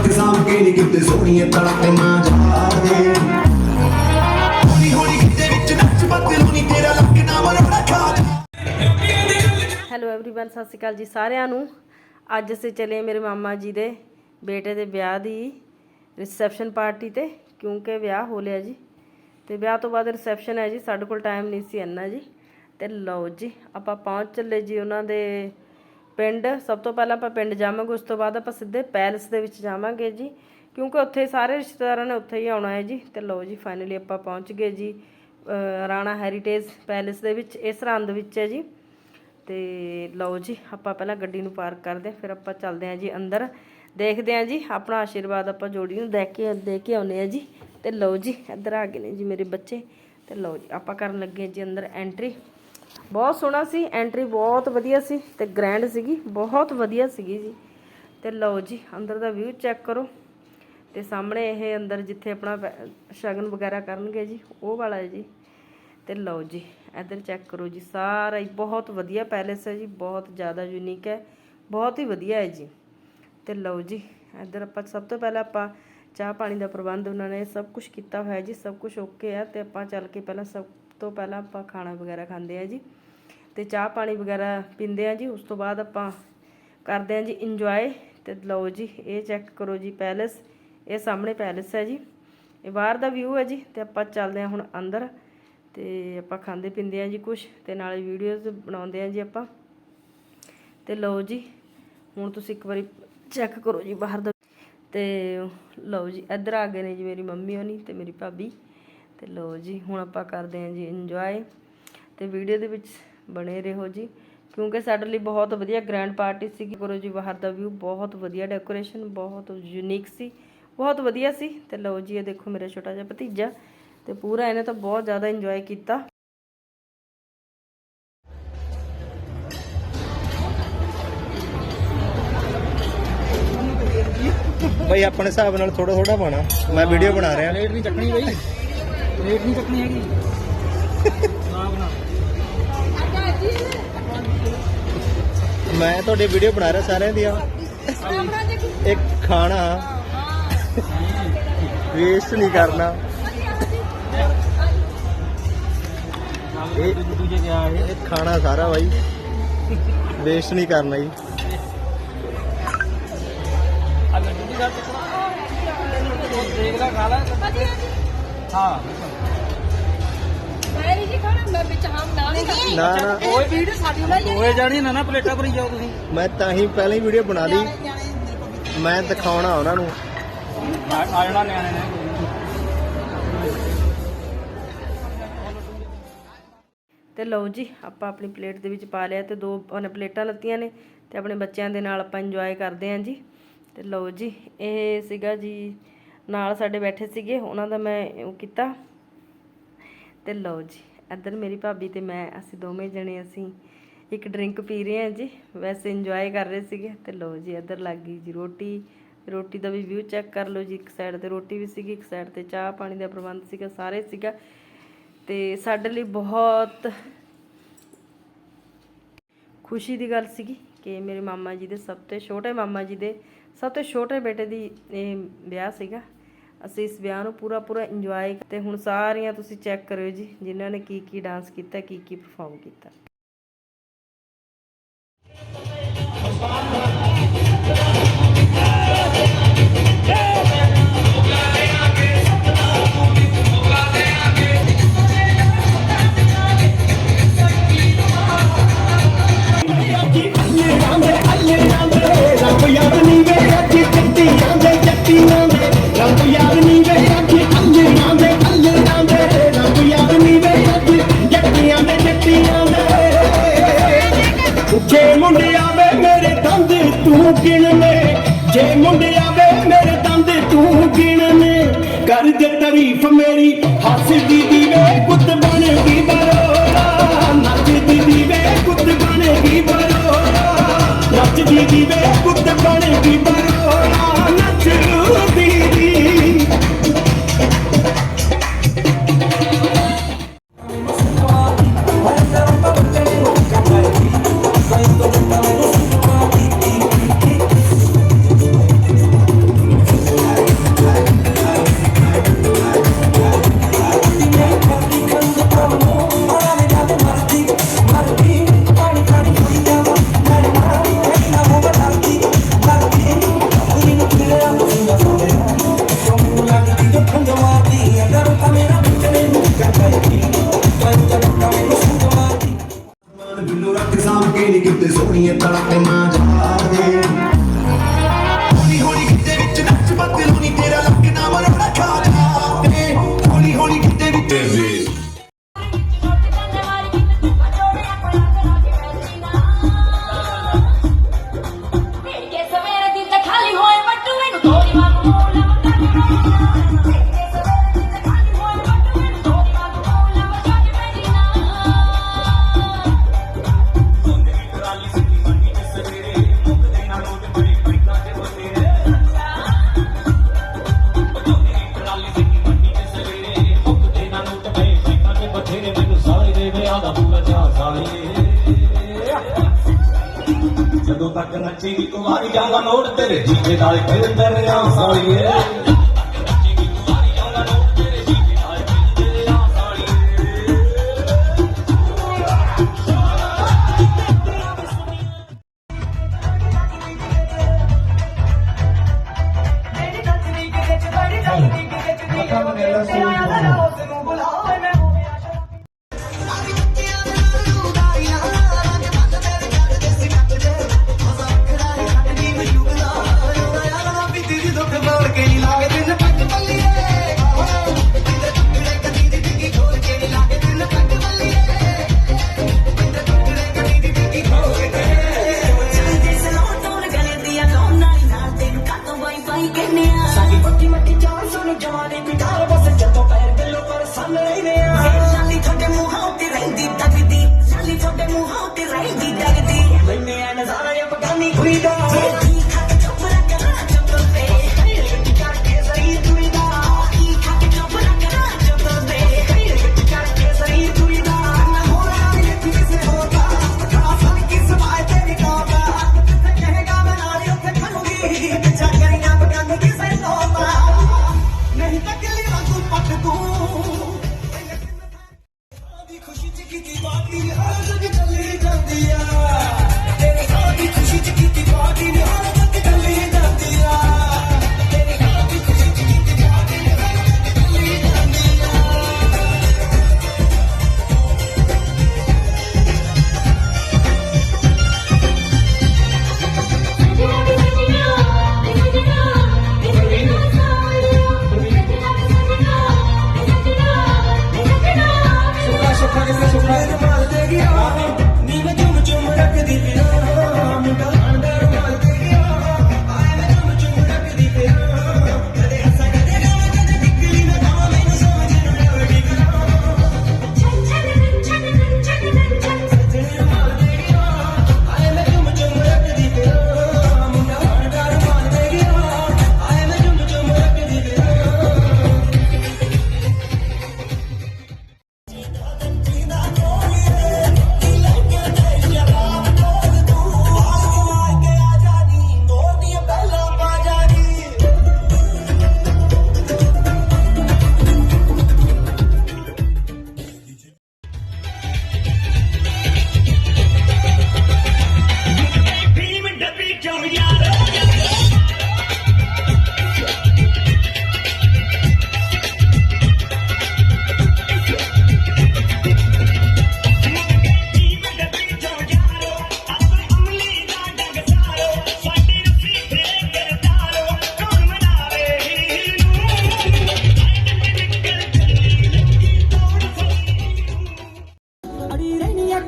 ਨੀ ਤੜਕ ਨਾ ਜਾਵੇ ਹੌਲੀ ਹੌਲੀ ਗਿੱਧੇ ਵਿੱਚ ਨੱਚ ਬਦਲੂ ਨੀ ਤੇਰਾ ਲੱਕ ਨਾ ਮਰੋੜਾ ਖਾ ਹੈਲੋ एवरीवन ਸਤਿ ਸ਼੍ਰੀ ਅਕਾਲ ਜੀ ਸਾਰਿਆਂ ਨੂੰ ਅੱਜ ਅਸੀਂ ਚੱਲੇ ਮੇਰੇ ਮਾਮਾ ਜੀ ਦੇ ਬੇਟੇ ਦੇ ਵਿਆਹ ਦੀ ਰਿਸੈਪਸ਼ਨ ਪਾਰਟੀ ਤੇ ਕਿਉਂਕਿ ਵਿਆਹ ਹੋ ਲਿਆ ਜੀ ਤੇ ਵਿਆਹ ਤੋਂ ਬਾਅਦ ਰਿਸੈਪਸ਼ਨ ਹੈ ਜੀ ਸਾਡੇ ਕੋਲ ਟਾਈਮ ਨਹੀਂ ਸੀ ਇੰਨਾ ਜੀ ਤੇ ਲਓ ਜੀ ਆਪਾਂ ਪਹੁੰਚ ਚੱਲੇ ਜੀ ਉਹਨਾਂ ਦੇ ਪਿੰਡ, ਸਭ ਤੋਂ ਪਹਿਲਾਂ ਆਪਾਂ ਪਿੰਡ ਜਾਵਾਂਗੇ, ਉਸ ਤੋਂ ਬਾਅਦ ਆਪਾਂ ਸਿੱਧੇ ਪੈਲਸ ਦੇ ਵਿੱਚ ਜਾਵਾਂਗੇ ਜੀ। ਕਿਉਂਕਿ ਉੱਥੇ ਸਾਰੇ ਰਿਸ਼ਤੇਦਾਰਾਂ ਨੇ ਉੱਥੇ ਹੀ ਆਉਣਾ ਹੈ ਜੀ। ਤੇ ਲਓ ਜੀ ਫਾਈਨਲੀ ਆਪਾਂ ਪਹੁੰਚ ਗਏ ਜੀ ਰਾਣਾ ਹੈਰੀਟੇਜ ਪੈਲਸ ਦੇ ਵਿੱਚ, ਇਸ ਸਰਹੰਦ ਵਿੱਚ ਹੈ ਜੀ। ਤੇ ਲਓ ਜੀ, ਆਪਾਂ ਪਹਿਲਾਂ ਗੱਡੀ ਨੂੰ ਪਾਰਕ ਕਰਦੇ ਹਾਂ, ਫਿਰ ਆਪਾਂ ਚੱਲਦੇ ਹਾਂ ਜੀ ਅੰਦਰ। ਦੇਖਦੇ ਹਾਂ ਜੀ, ਆਪਣਾ ਆਸ਼ੀਰਵਾਦ ਆਪਾਂ ਜੋੜੀ ਨੂੰ ਦੇ ਕੇ ਦੇ ਕੇ ਆਉਨੇ ਆ ਜੀ। ਤੇ ਲਓ ਜੀ, ਇੱਧਰ ਆ ਗਏ ਨੇ ਜੀ ਮੇਰੇ ਬੱਚੇ। ਤੇ ਲਓ ਜੀ, ਆਪਾਂ ਕਰਨ ਲੱਗੇ ਜੀ ਅੰਦਰ ਐਂਟਰੀ ਬਹੁਤ ਸੋਹਣਾ ਸੀ ਐਂਟਰੀ ਬਹੁਤ ਵਧੀਆ ਸੀ ਤੇ ਗ੍ਰੈਂਡ ਸੀਗੀ, ਬਹੁਤ ਵਧੀਆ ਸੀਗੀ ਜੀ। ਤੇ ਲਓ ਜੀ, ਅੰਦਰ ਦਾ ਵਿਊ ਚੈੱਕ ਕਰੋ। ਤੇ ਸਾਹਮਣੇ ਇਹ ਅੰਦਰ ਜਿੱਥੇ ਆਪਣਾ ਸ਼ਗਨ ਵਗੈਰਾ ਕਰਨਗੇ ਜੀ, ਉਹ ਵਾਲਾ ਹੈ ਜੀ। ਤੇ ਲਓ ਜੀ, ਇੱਧਰ ਚੈੱਕ ਕਰੋ ਜੀ, ਸਾਰਾ ਹੀ ਬਹੁਤ ਵਧੀਆ ਪੈਲੇਸ ਹੈ ਜੀ, ਬਹੁਤ ਜ਼ਿਆਦਾ ਯੂਨੀਕ ਹੈ, ਬਹੁਤ ਹੀ ਵਧੀਆ ਹੈ ਜੀ। ਤੇ ਲਓ ਜੀ, ਇੱਧਰ ਆਪਾਂ ਸਭ ਤੋਂ ਪਹਿਲਾਂ ਆਪਾਂ ਚਾਹ ਪਾਣੀ ਦਾ ਪ੍ਰਬੰਧ ਉਹਨਾਂ ਨੇ ਸਭ ਕੁਝ ਕੀਤਾ ਹੋਇਆ ਜੀ, ਸਭ ਕੁਝ ਓਕੇ ਆ ਤੇ ਆਪਾਂ ਚੱਲ ਕੇ ਪਹਿਲਾਂ ਸਭ ਤੋਂ ਪਹਿਲਾਂ ਆਪਾਂ ਖਾਣਾ ਵਗੈਰਾ ਖਾਂਦੇ ਆ ਜੀ। ਤੇ ਚਾਹ ਪਾਣੀ ਵਗੈਰਾ ਪੀਂਦੇ ਆ ਜੀ, ਉਸ ਤੋਂ ਬਾਅਦ ਆਪਾਂ ਕਰਦੇ ਆ ਜੀ ਇੰਜੋਏ ਤੇ ਲਓ ਜੀ, ਇਹ ਚੈੱਕ ਕਰੋ ਜੀ ਪੈਲੇਸ ਇਹ ਸਾਹਮਣੇ ਪੈਲੇਸ ਹੈ ਜੀ। ਇਹ ਬਾਹਰ ਦਾ ਵਿਊ ਹੈ ਜੀ ਤੇ ਆਪਾਂ ਚੱਲਦੇ ਆ ਹੁਣ ਅੰਦਰ ਤੇ ਆਪਾਂ ਖਾਂਦੇ ਪੀਂਦੇ ਆ ਜੀ ਕੁਝ ਤੇ ਨਾਲੇ ਵੀਡੀਓਜ਼ ਬਣਾਉਂਦੇ ਆ ਜੀ ਆਪਾਂ। ਤੇ ਲਓ ਜੀ, ਹੁਣ ਤੁਸੀਂ ਇੱਕ ਵਾਰੀ ਚੈੱਕ ਕਰੋ ਜੀ ਬਾਹਰ ਦਾ। ਤੇ ਲਓ ਜੀ, ਇੱਧਰ ਆ ਗਏ ਨੇ ਜੀ ਮੇਰੀ ਮੰਮੀ ਹੋਣੀ ਤੇ ਮੇਰੀ ਭਾਬੀ। ਤੇ ਲਓ ਜੀ, ਹੁਣ ਆਪਾਂ ਕਰਦੇ ਹਾਂ ਜੀ ਇੰਜੋਏ ਤੇ ਵੀਡੀਓ ਦੇ ਵਿੱਚ ਬਣੇ ਰਹੋ ਜੀ। ਕਿਉਂਕਿ ਸਾਡੇ ਲਈ ਬਹੁਤ ਵਧੀਆ ਗ੍ਰੈਂਡ ਪਾਰਟੀ ਸੀਗੀ। ਕਰੋ ਜੀ ਬਾਹਰ ਦਾ ਵਿਊ ਬਹੁਤ ਵਧੀਆ ਡੈਕੋਰੇਸ਼ਨ ਬਹੁਤ ਯੂਨੀਕ ਸੀ। ਬਹੁਤ ਵਧੀਆ ਸੀ। ਤੇ ਲਓ ਜੀ ਇਹ ਦੇਖੋ ਮੇਰਾ ਛੋਟਾ ਜਿਹਾ ਭਤੀਜਾ। ਤੇ ਪੂਰਾ ਇਹਨੇ ਤਾਂ ਬਹੁਤ ਜ਼ਿਆਦਾ ਇੰਜੋਏ ਕੀਤਾ। ਬਈ ਆਪਣੇ ਹਿਸਾਬ ਨਾਲ ਥੋੜਾ ਥੋੜਾ ਪਾਣਾ ਮੈਂ ਵੀਡੀਓ ਬਣਾ ਰਿਹਾ। ਰੇਟ ਨਹੀਂ ਚੱਕਣੀ ਬਈ। ਰੇਟ ਨਹੀਂ ਚੱਕਣੀ ਹੈਗੀ। ਮੈਂ ਤੁਹਾਡੀ ਵੀਡੀਓ ਬਣਾ ਰਿਹਾ ਸਾਰਿਆਂ ਦੀਆਂ। ਇੱਕ ਖਾਣਾ। ਵੇਸਟ ਨਹੀਂ ਕਰਨਾ। ਇਹ ਦੂਜੇ ਗਿਆ ਇਹ ਖਾਣਾ ਸਾਰਾ ਬਾਈ। ਵੇਸਟ ਨਹੀਂ ਕਰਨਾ ਜੀ। ਦੇਖ ਲੈ ਖਾ ਲੈ ਹਾਂ। ਮੈਂ ਵਿੱਚ ਹਮ ਨਾ ਨਹੀਂ ਨਾ ਨਾ। ਓਏ ਵੀਡੀਓ ਸਾਡੀ ਨਾ ਹੋਏ ਜਾਣੀ ਨਾ ਨਾ ਪਲੇਟਾਂ ਭਰੀ ਜਾਓ ਤੁਸੀਂ। ਮੈਂ ਤਾਂ ਹੀ ਪਹਿਲਾਂ ਹੀ ਵੀਡੀਓ ਬਣਾ ਲਈ। ਮੈਂ ਦਿਖਾਉਣਾ ਉਹਨਾਂ ਨੂੰ। ਆ ਆ ਜਾਣਾ ਨਿਆਣੇ ਨੇ। ਤੇ ਲਓ ਜੀ ਆਪਾਂ ਆਪਣੀ ਪਲੇਟ ਦੇ ਵਿੱਚ ਪਾ ਲਿਆ ਤੇ ਦੋ ਉਹਨੇ ਪਲੇਟਾਂ ਲੱਤੀਆਂ ਨੇ ਤੇ ਆਪਣੇ ਬੱਚਿਆਂ ਦੇ ਨਾਲ ਆਪਾਂ ਇੰਜੋਏ ਕਰਦੇ ਆਂ ਜੀ। ਤੇ ਲਓ ਜੀ ਇਹ ਸੀਗਾ ਜੀ ਨਾਲ ਸਾਡੇ ਬੈਠੇ ਸੀਗੇ ਉਹਨਾਂ ਦਾ ਮੈਂ ਉਹ ਕੀਤਾ। ਤੇ ਲਓ ਜੀ। ਇੱਧਰ ਮੇਰੀ ਭਾਬੀ ਤੇ ਮੈਂ, ਅਸੀਂ ਦੋਵੇਂ ਜਣੇ ਅਸੀਂ ਇੱਕ ਡਰਿੰਕ ਪੀ ਰਹੇ ਹਾਂ ਜੀ। ਵੈਸੇ ਇੰਜੋਏ ਕਰ ਰਹੇ ਸੀਗੇ ਤੇ ਲਓ ਜੀ ਇੱਧਰ ਲੱਗ ਗਈ ਜੀ ਰੋਟੀ। ਰੋਟੀ ਦਾ ਵੀ ਵਿਊ ਚੈੱਕ ਕਰ ਲਓ ਜੀ, ਇੱਕ ਸਾਈਡ ਤੇ ਰੋਟੀ ਵੀ ਸੀਗੀ, ਇੱਕ ਸਾਈਡ ਤੇ ਚਾਹ ਪਾਣੀ ਦਾ ਪ੍ਰਬੰਧ ਸੀਗਾ, ਸਾਰੇ ਸੀਗਾ। ਤੇ ਸਾਡੇ ਲਈ ਬਹੁਤ ਖੁਸ਼ੀ ਦੀ ਗੱਲ ਸੀਗੀ ਕਿ ਮੇਰੇ ਮਾਮਾ ਜੀ ਦੇ ਸਭ ਤੋਂ ਛੋਟੇ ਮਾਮਾ ਜੀ ਦੇ, ਸਭ ਤੋਂ ਛੋਟੇ ਬੇਟੇ ਦੀ ਇਹ ਵਿਆਹ ਸੀਗਾ। ਅਸੀਂ ਇਸ ਵਿਆਹ ਨੂੰ ਪੂਰਾ ਪੂਰਾ ਇੰਜੋਏ ਤੇ ਹੁਣ ਸਾਰੀਆਂ ਤੁਸੀਂ ਚੈੱਕ ਕਰਿਓ ਜੀ, ਜਿਨ੍ਹਾਂ ਨੇ ਕੀ ਕੀ ਡਾਂਸ ਕੀਤਾ, ਕੀ ਕੀ ਪਰਫਾਰਮ ਕੀਤਾ। ਤੂੰ மாறி நாங்கள் ஓடுத்தரு நாளை பெருந்தரையா சாமியே. ਖੁਸ਼ੀ ਚ ਕੀਤੀ ਬਾਤੀ ਹਰ ਜਗ ਚੱਲੀ ਜਾਂਦੀ ਆ।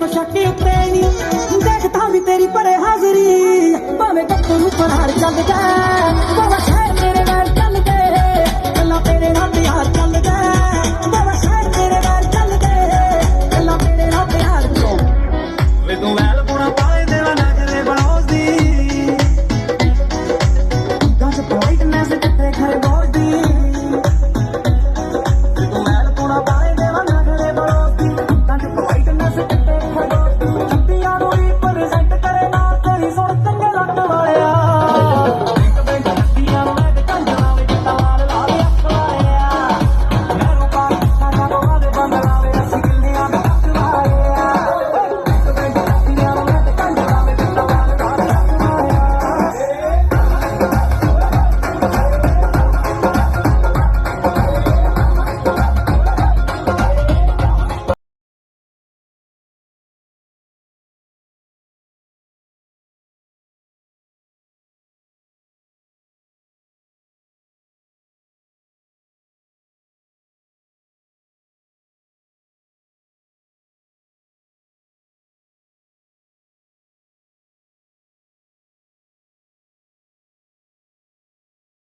ਤੋਂ ਉੱਤੇ ਨਹੀਂ ਦੇਖਦਾ ਵੀ ਤੇਰੀ ਪਰੇ ਹਾਜ਼ਰੀ। ਭਾਵੇਂ ਕੱਪੜ ਉੱਪਰ ਹਾਰ ਚੱਲਦਾ ਭਾਵੇਂ ਸ਼ਹਿਰ ਮੇਰੇ ਨਾਲ ਚੱਲਦੇ ਗੱਲਾਂ ਤੇਰੇ ਨਾਲ ਪਿਆਰ ਚੱਲਦਾ